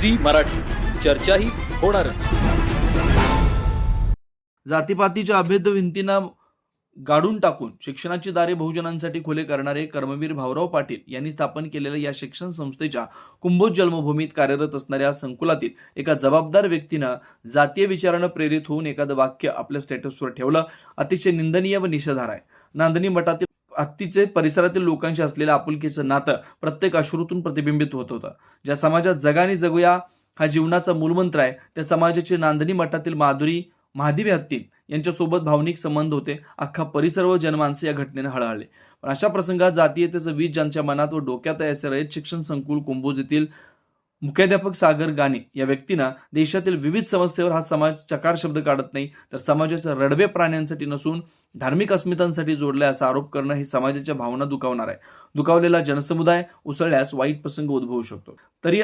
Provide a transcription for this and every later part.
Zee Marathi. चर्चाही होणारच. जातीपातीच्या अभेद भिंतींना गाडून टाकून शिक्षणाची दारे बहुजनांसाठी खुले करणारे कर्मवीर भाऊराव पाटील यांनी स्थापन केलेल्या या शिक्षण संस्थेच्या कुंभोज जन्मभूमीत कार्यरत असणाऱ्या संकुलातील एका जबाबदार व्यक्तीनं जातीय विचारानं प्रेरित होऊन एखादं वाक्य आपल्या स्टेटसवर ठेवलं. अतिशय निंदनीय व निषेधार आहे. नांदणी मठातील हत्तीचे परिसरातील लोकांशी असलेलं आपुलकीचं नातं प्रत्येक अश्रूतून प्रतिबिंबित होत होतं. ज्या समाजात जगाने जगूया हा जीवनाचा मूलमंत्र आहे. त्या समाजाची नांदणी मठातील माधुरी महादेवी हत्ती यांच्यासोबत भावनिक संबंध होते. अख्खा परिसर व जनमानसे या घटनेने हळहळले. पण अशा प्रसंगात जातीयतेचं वीज ज्यांच्या मनात व डोक्यात आहे असे रयत शिक्षण संकुल कुंभोज येथील मुख्याध्यापक सागर गाणे या व्यक्तीनं देशातील विविध समस्येवर हा समाज चकार शब्द काढत नाही तर समाजाच्या रडवे प्राण्यांसाठी नसून धार्मिक अस्मितांसाठी जोडलाय असा आरोप करणं हे समाजाच्या भावना दुखावणार आहे. दुखावलेला जनसमुदाय उसळल्यास वाईट प्रसंग उद्भवू शकतो. तरी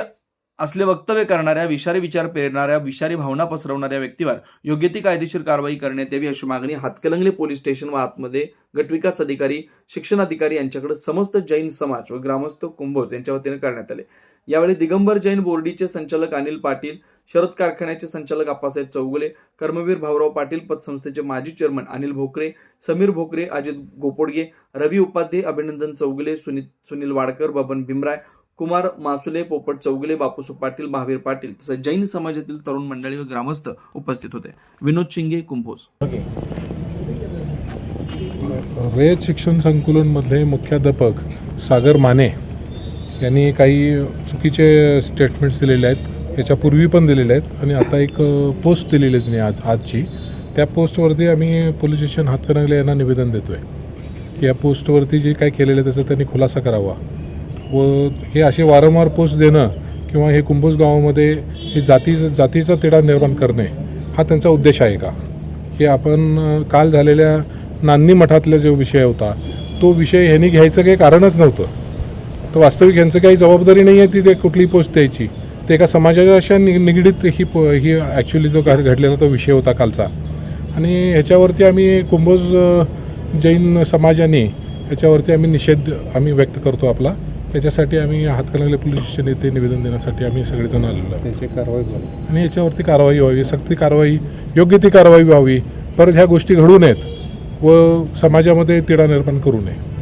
असले वक्तव्य करणाऱ्या विषारी विचार पेरणाऱ्या विषारी भावना पसरवणाऱ्या व्यक्तीवर योग्य ती कायदेशीर कारवाई करण्यात यावी अशी मागणी हातकलंगले पोलीस स्टेशन व आतमध्ये गटविकास अधिकारी शिक्षण अधिकारी यांच्याकडे समस्त जैन समाज व ग्रामस्थ कुंभोज यांच्या वतीने करण्यात आले. यावेळी दिगंबर जैन बोर्डीचे संचालक अनिल पाटील शरद कारखान्याचे संचालक आप्पासाहेब चौगुले कर्मवीर भाऊराव पाटील पतसंस्थेचे माजी चेअरमन अनिल भोकरे समीर भोकरे अजित गोपोडगे रवी उपाध्ये अभिनंदन चौगुले सुनील सुनील वाडकर बबन भीमराय कुमार मासुले पोपट चौगुले बापूसू पाटील महावीर पाटील तसंच जैन समाजातील तरुण मंडळी व ग्रामस्थ उपस्थित होते. विनोद शिंगे कुंभोज. रयत शिक्षण संकुलनमधले मुख्याध्यापक सागर माने यांनी काही चुकीचे स्टेटमेंट्स दिलेले आहेत याच्यापूर्वी पण दिलेले आहेत आणि आता एक पोस्ट दिलेली आहे त्यांनी आज आजची. त्या पोस्टवरती आम्ही पोलीस स्टेशन हातकणंगले यांना निवेदन देतो आहे की या पोस्टवरती जे काय केलेलं आहे त्याचा त्यांनी खुलासा करावा. व हे असे वारंवार पोस्ट देणं किंवा हे कुंभोज गावामध्ये हे जाती जातीचा तिढा निर्माण करणे हा त्यांचा उद्देश आहे का? हे आपण काल झालेल्या नांदी मठातला जो विषय होता तो विषय ह्यांनी घ्यायचं काही कारणच नव्हतं. तर वास्तविक ह्यांचं काही जबाबदारी नाही आहे ती ते कुठली पोस्ट द्यायची. ते एका समाजाच्या अशा नि निगडीत ही पो ही ॲक्च्युली जो घड- घडलेला तो विषय होता कालचा. आणि ह्याच्यावरती आम्ही कुंभोज जैन समाजाने ह्याच्यावरती आम्ही निषेध आम्ही व्यक्त करतो आपला. त्याच्यासाठी आम्ही हातकणंगले पोलीस स्टेशन येथे निवेदन देण्यासाठी आम्ही सगळेजण आलेलो त्याची कारवाई करू आणि याच्यावरती कारवाई व्हावी सक्ती कारवाई योग्य ती कारवाई व्हावी. परत ह्या गोष्टी घडू नयेत व समाजामध्ये तिढा निर्माण करू नये.